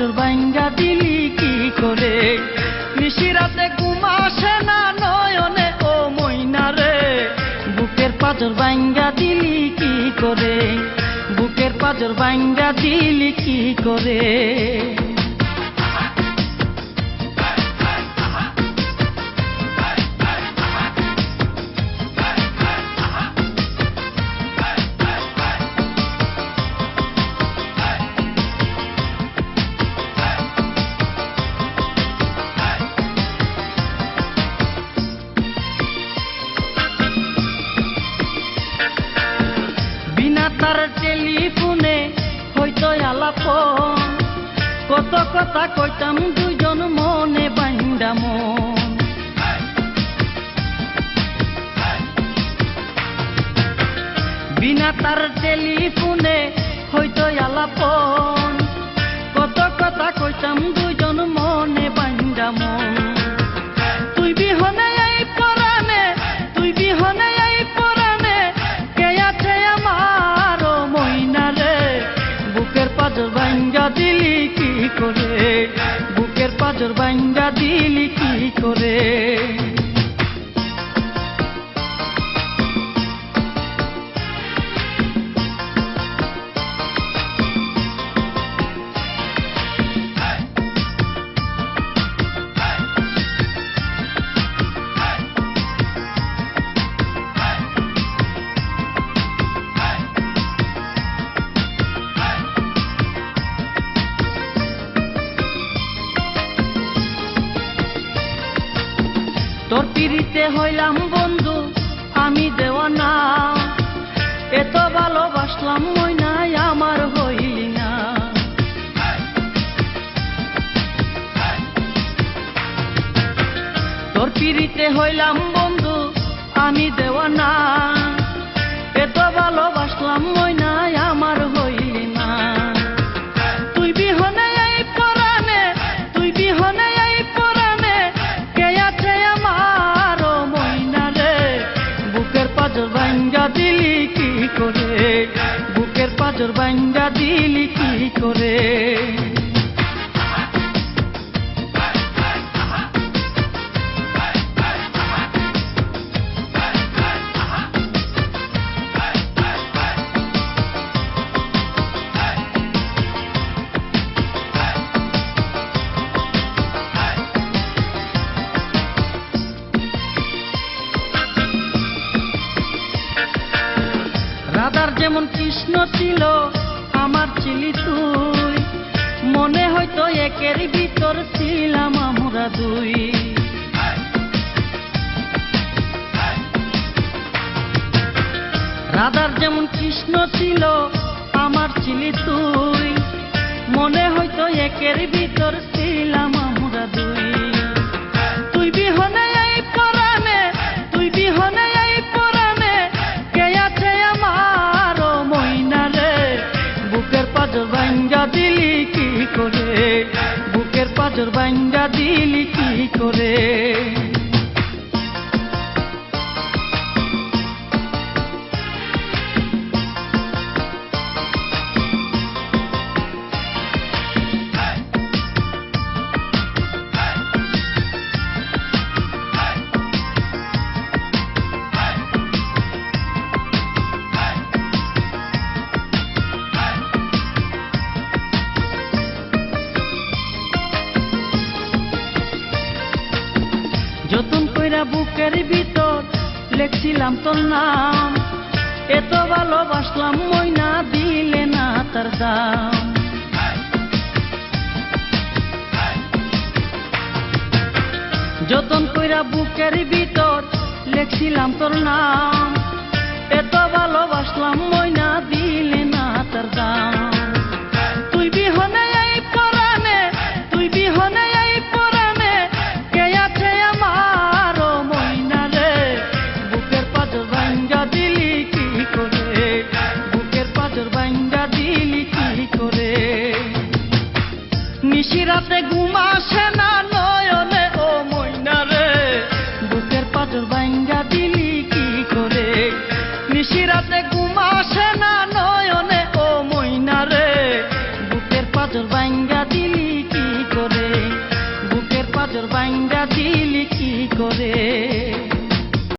পাজর বাইঙ্গা দিলি কি করে? নিশিরাতে ঘুমাসে না নয়নে, ও মইনা রে। বুকের পাজর বাইঙ্গা দিলি কি করে? বুকের পাজর বাইঙ্গা দিলি কি করে? কত কথা কইতাম দুজন মনে মন। বিনা তার টেলিফোনে হয়তো আলাপন। কত কথা কইতাম দুজন পাজর বাইঞ্জা দিলি কি করে? বুকের পাজর বাইঞ্জা দিলি কি করে? হইলাম বন্ধু, আমি দেওয়ানা। এত ভালোবাসলাম মইনাই আমার হইলি না তোর পিড়িতে হইলাম বন্ধু, আমি দেওয়ানা। করে? বুকের পাজর বাইন্দা দিলি কি করে? রাধার যেমন কৃষ্ণ ছিল, আমার ছিলি তুই। মনে হয়তো একের ভিতর ছিলাম আমরা দুই। রাধার যেমন কৃষ্ণ ছিল, আমার ছিলি তুই। মনে হয়তো একের ভিতর ছিলাম করে বুকের পাজর বাইন্দা দিলি কি করে? কইরা বুকের ভিতর লেখছিলাম তোর নাম। এত ভালোবাসলাম, ময়না দিলে না তার দাম। যতন কইরা বুকের ভিতর লেখছিলাম তোর নাম। নজর বাইন্দা দিলি কি করে?